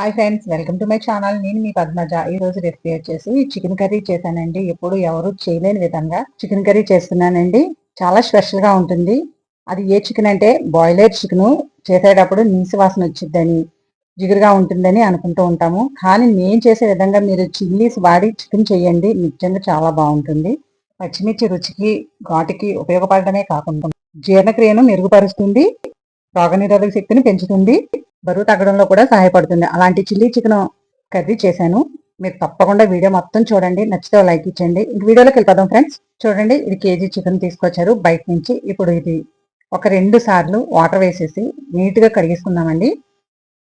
Hi friends welcome to my channel నేను మీ పద్మజ. ఈ రోజు రెసిపీ వచ్చేసి చికెన్ కర్రీ చేశానండి. ఎప్పుడు ఎవరు చేయలేని విధంగా చికెన్ కర్రీ చేస్తున్నానండి. చాలా స్పెషల్గా ఉంటుంది. అది ఏ చికెన్ అంటే బాయిలర్ చికెను. చేసేటప్పుడు నీసు వాసన వచ్చిద్దని జిగురుగా ఉంటుందని అనుకుంటూ ఉంటాము. కానీ నేను చేసే విధంగా మీరు చిల్లీస్ వాడి చికెన్ చేయండి. నిజంగా చాలా బాగుంటుంది. పచ్చిమిర్చి రుచికి ఘాటుకి ఉపయోగపడటమే కాకుండా జీర్ణక్రియను మెరుగుపరుస్తుంది. రోగనిరోధక శక్తిని పెంచుతుంది. బరువు తగ్గడంలో కూడా సహాయపడుతుంది. అలాంటి చిల్లీ చికెన్ కర్రీ చేశాను. మీరు తప్పకుండా వీడియో మొత్తం చూడండి. నచ్చితే లైక్ ఇచ్చండి ఇంక వీడియోలోకి వెళ్ళిపోదాం ఫ్రెండ్స్. చూడండి ఇది కేజీ చికెన్ తీసుకొచ్చారు. బయట నుంచి ఇప్పుడు ఇది ఒక రెండు సార్లు వాటర్ వేసేసి నీట్గా కడిగేసుకుందామండి.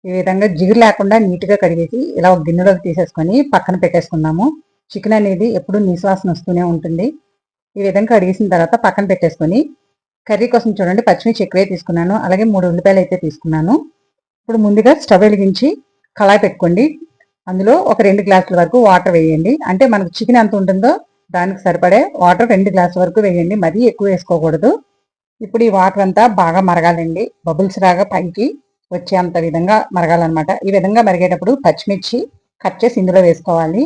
ఈ విధంగా జిగురు లేకుండా నీట్గా కడిగేసి ఇలా ఒక గిన్నెలోకి తీసేసుకొని పక్కన పెట్టేసుకుందాము. చికెన్ అనేది ఎప్పుడు నిశ్వాసన వస్తూనే ఉంటుంది. ఈ విధంగా కడిగేసిన తర్వాత పక్కన పెట్టేసుకొని కర్రీ కోసం చూడండి పచ్చిమిర్చి ఎక్కువే తీసుకున్నాను. అలాగే మూడు ఉల్లిపాయలు అయితే తీసుకున్నాను. ఇప్పుడు ముందుగా స్టవ్ వెలిగించి కళాయి పెట్టుకోండి. అందులో ఒక రెండు గ్లాసుల వరకు వాటర్ వేయండి. అంటే మనకు చికెన్ ఎంత ఉంటుందో దానికి సరిపడే వాటర్ రెండు గ్లాసుల వరకు వేయండి. మరీ ఎక్కువ వేసుకోకూడదు. ఇప్పుడు ఈ వాటర్ అంతా బాగా మరగాలండి. బబుల్స్ రాగా పైకి వచ్చేంత విధంగా మరగాలన్నమాట. ఈ విధంగా మరిగేటప్పుడు పచ్చిమిర్చి కట్ చేసి ఇందులో వేసుకోవాలి.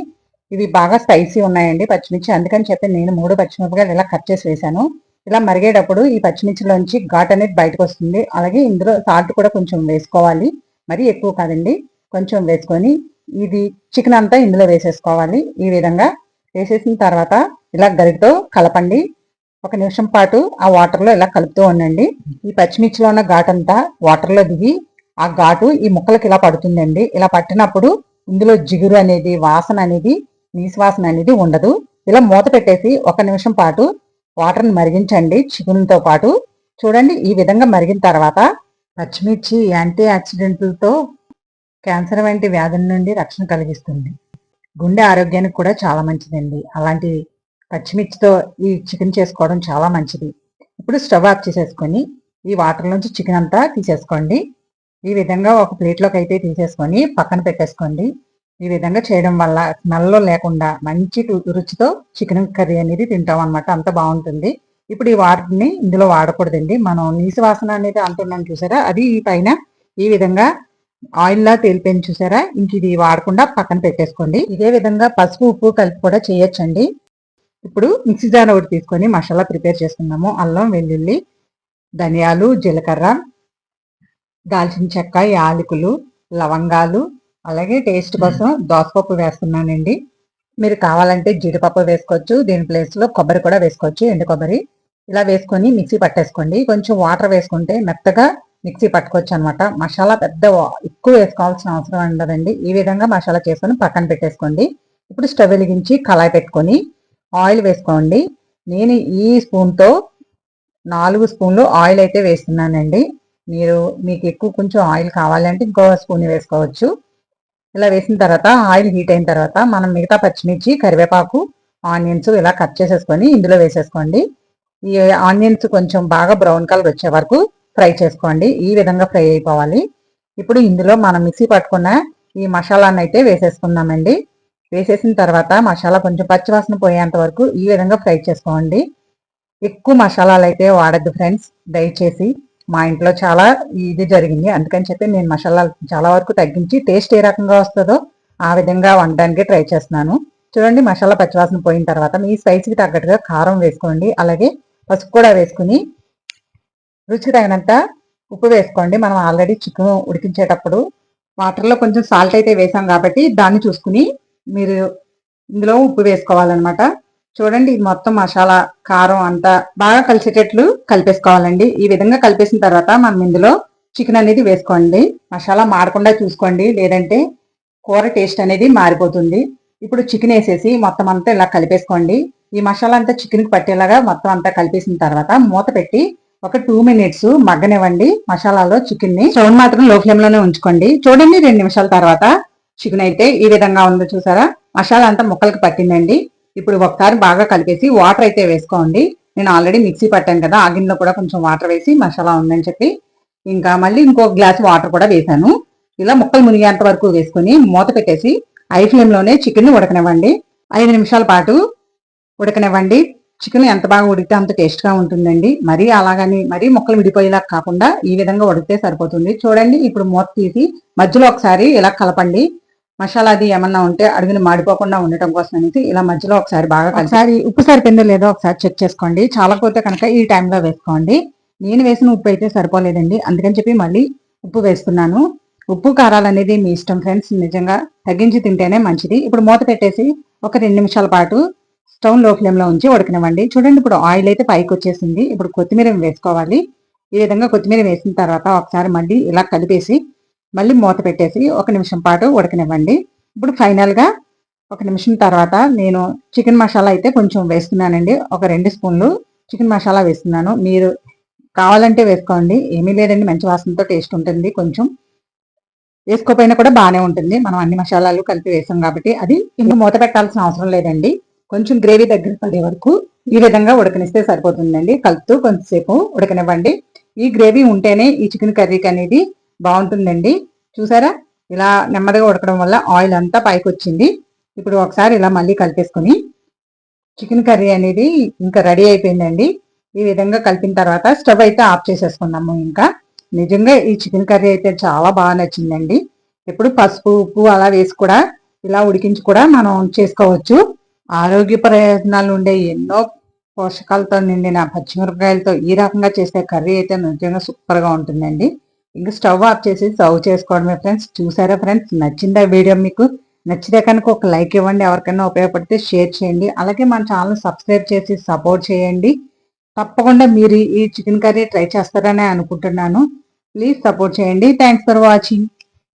ఇవి బాగా స్పైసీ ఉన్నాయండి పచ్చిమిర్చి. అందుకని చెప్పి నేను మూడు పచ్చిమిరపకాయలు ఇలా కట్ చేసి వేశాను. ఇలా మరిగేటప్పుడు ఈ పచ్చిమిర్చిలోంచి ఘాట్ అనేది బయటకు వస్తుంది అలాగే ఇందులో సాల్ట్ కూడా కొంచెం వేసుకోవాలి. మరీ ఎక్కువ కాదండి కొంచెం వేసుకొని ఇది చికెన్ అంతా ఇందులో వేసేసుకోవాలి. ఈ విధంగా వేసేసిన తర్వాత ఇలా గరిటతో కలపండి. ఒక నిమిషం పాటు ఆ వాటర్లో ఇలా కలుపుతూ ఉండండి. ఈ పచ్చిమిర్చిలో ఉన్న ఘాట్ అంతా వాటర్లో దిగి ఆ ఘాటు ఈ ముక్కలకి ఇలా పడుతుందండి. ఇలా పట్టినప్పుడు ఇందులో జిగురు అనేది వాసన అనేది నీసువాసన అనేది ఉండదు. ఇలా మూత పెట్టేసి ఒక నిమిషం పాటు వాటర్ని మరిగించండి చికెన్తో పాటు. చూడండి ఈ విధంగా మరిగిన తర్వాత పచ్చిమిర్చి యాంటీ ఆక్సిడెంట్లతో క్యాన్సర్ వంటి వ్యాధుల నుండి రక్షణ కలిగిస్తుంది. గుండె ఆరోగ్యానికి కూడా చాలా మంచిదండి. అలాంటి పచ్చిమిర్చితో ఈ చికెన్ చేసుకోవడం చాలా మంచిది. ఇప్పుడు స్టవ్ ఆఫ్ చేసేసుకొని ఈ వాటర్ నుంచి చికెన్ అంతా తీసేసుకోండి. ఈ విధంగా ఒక ప్లేట్లోకి అయితే తీసేసుకొని పక్కన పెట్టేసుకోండి. ఈ విధంగా చేయడం వల్ల స్మెల్ లేకుండా మంచి రుచితో చికెన్ కర్రీ అనేది తింటాం అనమాట అంత బాగుంటుంది. ఇప్పుడు ఈ వాటిని ఇందులో వాడకూడదండి. మనం నీసు వాసన అనేది అంటున్నాం చూసారా? అది ఈ పైన ఈ విధంగా ఆయిల్లా తేలిపోయింది చూసారా? ఇంక ఇది వాడకుండా పక్కన పెట్టేసుకోండి. ఇదే విధంగా పసుపు ఉప్పు కలిపి కూడా చేయొచ్చండి. ఇప్పుడు మిక్సీ జార్ ఒకటి తీసుకొని మసాలా ప్రిపేర్ చేసుకున్నాము అల్లం వెల్లుల్లి ధనియాలు జీలకర్ర దాల్చిన చెక్క యాలకులు లవంగాలు అలాగే టేస్ట్ కోసం దోసపప్పు వేస్తున్నానండి. మీరు కావాలంటే జీడిపప్పు వేసుకోవచ్చు దీని ప్లేస్లో కొబ్బరి కూడా వేసుకోవచ్చు ఎండు కొబ్బరి. ఇలా వేసుకొని మిక్సీ పట్టేసుకోండి. కొంచెం వాటర్ వేసుకుంటే మెత్తగా మిక్సీ పట్టుకోవచ్చు అనమాట మసాలా పెద్ద ఎక్కువ వేసుకోవాల్సిన అవసరం ఉండదండి. ఈ విధంగా మసాలా చేసుకొని పక్కన పెట్టేసుకోండి. ఇప్పుడు స్టవ్ వెలిగించి కళాయి పెట్టుకొని ఆయిల్ వేసుకోండి. నేను ఈ స్పూన్తో నాలుగు స్పూన్లు ఆయిల్ అయితే వేస్తున్నానండి. మీరు మీకు ఎక్కువ కొంచెం ఆయిల్ కావాలంటే ఇంకో స్పూన్ వేసుకోవచ్చు. ఇలా వేసిన తర్వాత ఆయిల్ హీట్ అయిన తర్వాత మనం మిగతా పచ్చిమిర్చి కరివేపాకు ఆనియన్స్ ఇలా కట్ చేసేసుకొని ఇందులో వేసేసుకోండి. ఈ ఆనియన్స్ కొంచెం బాగా బ్రౌన్ కలర్ వచ్చే వరకు ఫ్రై చేసుకోండి. ఈ విధంగా ఫ్రై అయిపోవాలి. ఇప్పుడు ఇందులో మనం మిక్సీ పట్టుకున్న ఈ మసాలాన్ని అయితే వేసేసుకుందామండి. వేసేసిన తర్వాత మసాలా కొంచెం పచ్చివాసన పోయేంత వరకు ఈ విధంగా ఫ్రై చేసుకోండి. ఎక్కువ మసాలాలు అయితే వాడద్దు ఫ్రెండ్స్. దయచేసి మా ఇంట్లో చాలా ఇది జరిగింది. అందుకని చెప్పి నేను మసాలా చాలా వరకు తగ్గించి టేస్ట్ ఏ రకంగా వస్తుందో ఆ విధంగా వండడానికి ట్రై చేస్తున్నాను. చూడండి మసాలా పచ్చివాసన పోయిన తర్వాత మీ స్పైస్కి తగ్గట్టుగా కారం వేసుకోండి. అలాగే పసుపు కూడా వేసుకుని రుచి తగినంత ఉప్పు వేసుకోండి. మనం ఆల్రెడీ చికెన్ ఉడికించేటప్పుడు వాటర్లో కొంచెం సాల్ట్ అయితే వేసాం కాబట్టి దాన్ని చూసుకుని మీరు ఇందులో ఉప్పు వేసుకోవాలన్నమాట. చూడండి ఇది మొత్తం మసాలా కారం అంతా బాగా కలిసేటట్లు కలిపేసుకోవాలండి. ఈ విధంగా కలిపేసిన తర్వాత మనం ఇందులో చికెన్ అనేది వేసుకోండి. మసాలా మాడకుండా చూసుకోండి. లేదంటే కూర టేస్ట్ అనేది మారిపోతుంది. ఇప్పుడు చికెన్ వేసేసి మొత్తం అంతా ఇలా కలిపేసుకోండి. ఈ మసాలా అంతా చికెన్కి పట్టేలాగా మొత్తం అంతా కలిపేసిన తర్వాత మూత పెట్టి ఒక టూ మినిట్స్ మగ్గనివ్వండి. మసాలాలో చికెన్ని స్టవ్ మాత్రం లో ఫ్లేమ్లోనే ఉంచుకోండి. చూడండి రెండు నిమిషాల తర్వాత చికెన్ అయితే ఈ విధంగా ఉందో చూసారా? మసాలా అంతా ముక్కలకి పట్టిందండి. ఇప్పుడు ఒకసారి బాగా కలిపేసి వాటర్ అయితే వేసుకోండి. నేను ఆల్రెడీ మిక్సీ పట్టాను కదా ఆ గిన్నెలో కూడా కొంచెం వాటర్ వేసి మసాలా ఉందని చెప్పి. ఇంకా మళ్ళీ ఇంకో గ్లాస్ వాటర్ కూడా వేసాను ఇలా ముక్కలు మునిగేంత వరకు వేసుకొని మూత పెట్టేసి ఐ ఫ్లేమ్లోనే చికెన్ ఉడకనివ్వండి. ఐదు నిమిషాల పాటు ఉడకనివ్వండి. చికెన్ ఎంత బాగా ఉడికితే అంత టేస్ట్గా ఉంటుందండి. మరీ అలాగని మరీ ముక్కలు విడిపోయేలా కాకుండా ఈ విధంగా ఉడికితే సరిపోతుంది. చూడండి ఇప్పుడు మూత తీసి మధ్యలో ఒకసారి ఇలా కలపండి. మసాలా అది ఏమన్నా ఉంటే అడుగుని మాడిపోకుండా ఉండటం కోసం అనేది ఇలా మధ్యలో ఒకసారి బాగా ఒకసారి ఉప్పు సరిపోయిందో లేదో ఒకసారి చెక్ చేసుకోండి. చాలా పోతే కనుక ఈ టైంలో వేసుకోండి. నేను వేసిన ఉప్పు అయితే సరిపోలేదండి. అందుకని చెప్పి మళ్ళీ ఉప్పు వేస్తున్నాను. ఉప్పు కారాలు అనేది మీ ఇష్టం ఫ్రెండ్స్. నిజంగా తగ్గించి తింటేనే మంచిది. ఇప్పుడు మూత పెట్టేసి ఒక రెండు నిమిషాల పాటు స్టవ్లో ఫ్లేమ్లో ఉంచి ఉడకనివ్వండి. చూడండి ఇప్పుడు ఆయిల్ అయితే పైకి వచ్చేసింది. ఇప్పుడు కొత్తిమీర వేసుకోవాలి. ఈ విధంగా కొత్తిమీర వేసిన తర్వాత ఒకసారి మళ్ళీ ఇలా కలిపేసి మళ్ళీ మూత పెట్టేసి ఒక నిమిషం పాటు ఉడకనివ్వండి. ఇప్పుడు ఫైనల్గా ఒక నిమిషం తర్వాత నేను చికెన్ మసాలా అయితే కొంచెం వేస్తున్నానండి. ఒక రెండు స్పూన్లు చికెన్ మసాలా వేస్తున్నాను. మీరు కావాలంటే వేసుకోండి. ఏమీ లేదండి. మంచి వాసనతో టేస్ట్ ఉంటుంది కొంచెం. వేసుకోపోయినా కూడా బాగానే ఉంటుంది. మనం అన్ని మసాలాలు కలిపి వేసాం కాబట్టి అది ఇంకా మూత పెట్టాల్సిన అవసరం లేదండి. కొంచెం గ్రేవీ దగ్గర పడే వరకు ఈ విధంగా ఉడకనిస్తే సరిపోతుందండి. కలుపుతూ కొంతసేపు ఉడకనివ్వండి. ఈ గ్రేవీ ఉంటేనే ఈ చికెన్ కర్రీకి అనేది బాగుంటుందండి. చూసారా? ఇలా నెమ్మదిగా ఉడకడం వల్ల ఆయిల్ అంతా పైకి వచ్చింది ఇప్పుడు ఒకసారి ఇలా మళ్ళీ కలిపేసుకొని చికెన్ కర్రీ అనేది ఇంకా రెడీ అయిపోయిందండి. ఈ విధంగా కలిపిన తర్వాత స్టవ్ అయితే ఆఫ్ చేసేసుకున్నాము ఇంకా. నిజంగా ఈ చికెన్ కర్రీ అయితే చాలా బాగా నచ్చిందండి. ఎప్పుడు పసుపు ఉప్పు అలా వేసి కూడా ఇలా ఉడికించి కూడా మనం చేసుకోవచ్చు. ఆరోగ్య ప్రయోజనాలు ఉండే ఎన్నో పోషకాలతో నిండిన పచ్చిమిరపకాయలతో ఈ రకంగా చేసే కర్రీ అయితే నిజంగా సూపర్గా ఉంటుందండి. ఇంకా స్టవ్ ఆఫ్ చేసి సర్వ్ చేసుకోవడమే ఫ్రెండ్స్. చూసారా ఫ్రెండ్స్? నచ్చిందా వీడియో మీకు నచ్చితే కనుక ఒక లైక్ ఇవ్వండి. ఎవరికైనా ఉపయోగపడితే షేర్ చేయండి. అలాగే మన ఛానల్ సబ్స్క్రైబ్ చేసి సపోర్ట్ చేయండి. తప్పకుండా మీరు ఈ చికెన్ కర్రీ ట్రై చేస్తారని అనుకుంటున్నాను. ప్లీజ్ సపోర్ట్ చేయండి. Thanks for watching.